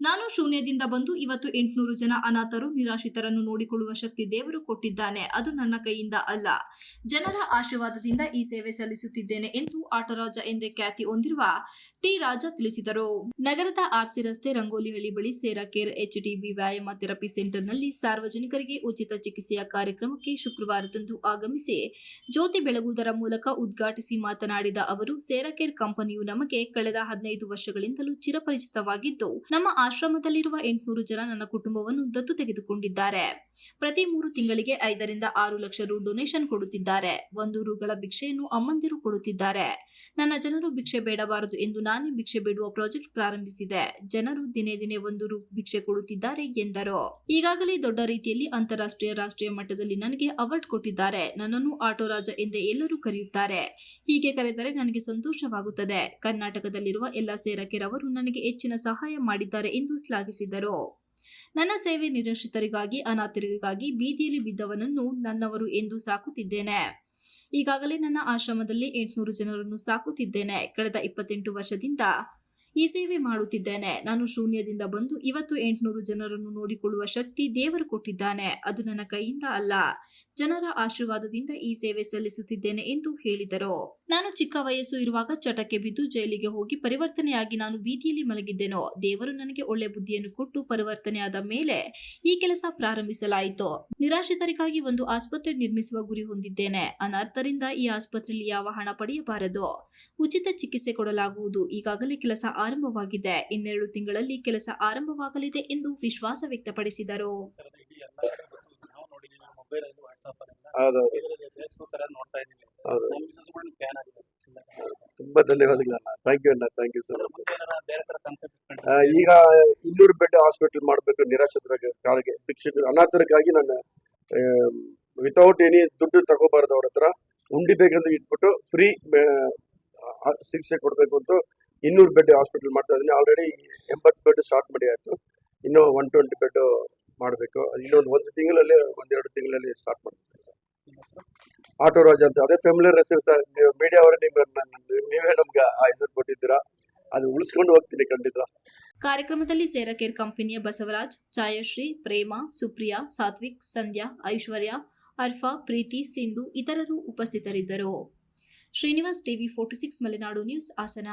ನಾನು ಶೂನ್ಯದಿಂದ ಬಂದು ಇವತ್ತು ಎಂಟುನೂರು ಜನ ಅನಾಥರು ನಿರಾಶ್ರಿತರನ್ನು ನೋಡಿಕೊಳ್ಳುವ ಶಕ್ತಿ ದೇವರು ಕೊಟ್ಟಿದ್ದಾನೆ. ಅದು ನನ್ನ ಕೈಯಿಂದ ಅಲ್ಲ. ಜನರ ಆಶೀರ್ವಾದದಿಂದ ಈ ಸೇವೆ ಸಲ್ಲಿಸುತ್ತಿದ್ದೇನೆ ಎಂದು ಆಟರಾಜ ಎಂದೇ ಖ್ಯಾತಿ ಹೊಂದಿರುವ ಟಿ ರಾಜ ತಿಳಿಸಿದರು. ನಗರದ ಆರ್ಸಿ ರಸ್ತೆ ರಂಗೋಲಿಹಳ್ಳಿ ಬಳಿ ಸೇರಾ ಕೇರ್ ಎಚ್ಡಿಬಿ ವ್ಯಾಯಾಮ ಥೆರಪಿ ಸೆಂಟರ್ನಲ್ಲಿ ಸಾರ್ವಜನಿಕರಿಗೆ ಉಚಿತ ಚಿಕಿತ್ಸೆಯ ಕಾರ್ಯಕ್ರಮಕ್ಕೆ ಶುಕ್ರವಾರದಂದು ಆಗಮಿಸಿ ಜ್ಯೋತಿ ಬೆಳಗುವುದರ ಮೂಲಕ ಉದ್ಘಾಟಿಸಿ ಮಾತನಾಡಿದ ಅವರು ಸೇರಾಕೇರ್ ಕಂಪನಿಯು ನಮಗೆ ಕಳೆದ ಹದಿನೈದು ವರ್ಷಗಳಿಂದಲೂ ಚಿರಪರಿಚಿತವಾಗಿದ್ದು, ನಮ್ಮ ಆಶ್ರಮದಲ್ಲಿರುವ ಎಂಟುನೂರು ಜನ ನನ್ನ ಕುಟುಂಬವನ್ನು ದತ್ತು ತೆಗೆದುಕೊಂಡಿದ್ದಾರೆ. ಪ್ರತಿ ಮೂರು ತಿಂಗಳಿಗೆ ಐದರಿಂದ ಆರು ಲಕ್ಷ ರು ಡೊನೇಷನ್ ಕೊಡುತ್ತಿದ್ದಾರೆ. ಒಂದು ರುಗಳ ಭಿಕ್ಷೆಯನ್ನು ಅಮ್ಮಂದಿರು ಕೊಡುತ್ತಿದ್ದಾರೆ. ನನ್ನ ಜನರು ಭಿಕ್ಷೆ ಬೇಡಬಾರದು ಎಂದು ನಾನೇ ಭಿಕ್ಷೆ ಬೇಡುವ ಪ್ರಾಜೆಕ್ಟ್ ಪ್ರಾರಂಭಿಸಿದೆ. ಜನರು ದಿನೇ ದಿನೇ ಒಂದು ರು ಭಿಕ್ಷೆ ಕೊಡುತ್ತಿದ್ದಾರೆ ಎಂದರು. ಈಗಾಗಲೇ ದೊಡ್ಡ ರೀತಿಯಲ್ಲಿ ಅಂತಾರಾಷ್ಟ್ರೀಯ ರಾಷ್ಟ್ರೀಯ ಮಟ್ಟದಲ್ಲಿ ನನಗೆ ಅವಾರ್ಡ್ ಕೊಟ್ಟಿದ್ದಾರೆ. ನನ್ನನ್ನು ಆಟೋ ರಾಜ ಎಂದೇ ಎಲ್ಲರೂ ಕರೆಯುತ್ತಾರೆ. ಹೀಗೆ ಕರೆದರೆ ನನಗೆ ಸಂತೋಷವಾಗುತ್ತದೆ. ಕರ್ನಾಟಕದಲ್ಲಿರುವ ಎಲ್ಲ ಸೇರಕೆರವರು ನನಗೆ ಹೆಚ್ಚಿನ ಸಹಾಯ ಮಾಡಿದ್ದಾರೆ ಎಂದು ಶ್ಲಾಘಿಸಿದರು ನನ್ನ ಸೇವೆ ನಿರಾಶ್ರಿತರಿಗಾಗಿ ಅನಾಥರಿಗಾಗಿ ಬೀದಿಯಲ್ಲಿ ಬಿದ್ದವನನ್ನು ನನ್ನವರು ಎಂದು ಸಾಕುತ್ತಿದ್ದೇನೆ. ಈಗಾಗಲೇ ನನ್ನ ಆಶ್ರಮದಲ್ಲಿ ಎಂಟುನೂರು ಜನರನ್ನು ಸಾಕುತ್ತಿದ್ದೇನೆ. ಕಳೆದ ಇಪ್ಪತ್ತೆಂಟು ವರ್ಷದಿಂದ ಈ ಸೇವೆ ಮಾಡುತ್ತಿದ್ದೇನೆ. ನಾನು ಶೂನ್ಯದಿಂದ ಬಂದು ಇವತ್ತು ಎಂಟುನೂರು ಜನರನ್ನು ನೋಡಿಕೊಳ್ಳುವ ಶಕ್ತಿ ದೇವರು ಕೊಟ್ಟಿದ್ದಾನೆ. ಅದು ನನ್ನ ಕೈಯಿಂದ ಅಲ್ಲ. ಜನರ ಆಶೀರ್ವಾದದಿಂದ ಈ ಸೇವೆ ಸಲ್ಲಿಸುತ್ತಿದ್ದೇನೆ ಎಂದು ಹೇಳಿದರು. ನಾನು ಚಿಕ್ಕ ವಯಸ್ಸು ಇರುವಾಗ ಚಟಕ್ಕೆ ಬಿದ್ದು ಜೈಲಿಗೆ ಹೋಗಿ ಪರಿವರ್ತನೆಯಾಗಿ ನಾನು ಬೀದಿಯಲ್ಲಿ ಮಲಗಿದ್ದೆನೋ. ದೇವರು ನನಗೆ ಒಳ್ಳೆ ಬುದ್ಧಿಯನ್ನು ಕೊಟ್ಟು ಪರಿವರ್ತನೆಯಾದ ಮೇಲೆ ಈ ಕೆಲಸ ಪ್ರಾರಂಭಿಸಲಾಯಿತು. ನಿರಾಶ್ರಿತರಿಗಾಗಿ ಒಂದು ಆಸ್ಪತ್ರೆ ನಿರ್ಮಿಸುವ ಗುರಿ ಹೊಂದಿದ್ದೇನೆ. ಅನರ್ಥರಿಂದ ಈ ಆಸ್ಪತ್ರೆಯಲ್ಲಿ ಯಾವ ಹಣ ಪಡೆಯಬಾರದು. ಉಚಿತ ಚಿಕಿತ್ಸೆ ಕೊಡಲಾಗುವುದು. ಈಗಾಗಲೇ ಕೆಲಸ ಆರಂಭವಾಗಿದೆ. ಇನ್ನೆರಡು ತಿಂಗಳಲ್ಲಿ ಕೆಲಸ ಆರಂಭವಾಗಲಿದೆ ಎಂದು ವಿಶ್ವಾಸ ವ್ಯಕ್ತಪಡಿಸಿದರು. ತುಂಬಾ ಧನ್ಯವಾದಗಳು ಥ್ಯಾಂಕ್ ಯು ಅಣ್ಣ ಥ್ಯಾಂಕ್ ಯು ಮಚ್ ಈಗ ಇನ್ನೂರು ಬೆಡ್ ಹಾಸ್ಪಿಟಲ್ ಮಾಡಬೇಕು ನಿರಾಶ್ರಿತರ ಕಾಲಿಗೆ. ಶಿಕ್ಷಕರು ಅನಾಥರಿಗಾಗಿ ನಾನು ವಿತೌಟ್ ಎನಿ ದುಡ್ಡು ತಗೋಬಾರ್ದು ಅವ್ರ ಹತ್ರ. ಉಂಡಿ ಬೇಕಂತ ಇಟ್ಬಿಟ್ಟು ಫ್ರೀ ಶಿಕ್ಷೆ ಕೊಡಬೇಕು ಅಂತ ಇನ್ನೂರು ಬೆಡ್ ಹಾಸ್ಪಿಟಲ್ ಮಾಡ್ತಾ ಇದ್ದೀನಿ. ಆಲ್ರೆಡಿ ಎಂಬತ್ತು ಬೆಡ್ ಸ್ಟಾರ್ಟ್ ಮಾಡಿ ಆಯಿತು. ಇನ್ನೂ ಒನ್ ಟ್ವೆಂಟಿ ಬೆಡ್ ಮಾಡಬೇಕು. ಇನ್ನೊಂದು ಒಂದು ತಿಂಗಳಲ್ಲಿ ಒಂದೆರಡು ತಿಂಗಳಲ್ಲಿ ಸ್ಟಾರ್ಟ್ ಮಾಡ್ತೀನಿ ಆಟೋ ರಾಜ ಅಂತ, ಅದೇ ಫ್ಯಾಮಿಲಿ ರೆಸಿವ್ ಸರ್. ನೀವು ಮೀಡಿಯಾ ಅವರೇ ನಿಮ್ಮ ನೀವೇ ನಮ್ಗೆ ಆ ಹೆಸರು ಕೊಟ್ಟಿದ್ದೀರಾ? ಅದು ಉಳಿಸ್ಕೊಂಡು ಹೋಗ್ತೀನಿ ಖಂಡಿತ. ಕಾರ್ಯಕ್ರಮದಲ್ಲಿ ಸೇರಕೇರ್ ಕಂಪನಿಯ ಬಸವರಾಜ್, ಛಾಯಶ್ರೀ, ಪ್ರೇಮ, ಸುಪ್ರಿಯಾ, ಸಾತ್ವಿಕ್, ಸಂಧ್ಯಾ, ಐಶ್ವರ್ಯ, ಅರ್ಫಾ, ಪ್ರೀತಿ, ಸಿಂಧು ಇತರರು ಉಪಸ್ಥಿತರಿದ್ದರು. Srinivas TV forty six, Malenadu news, Hassan.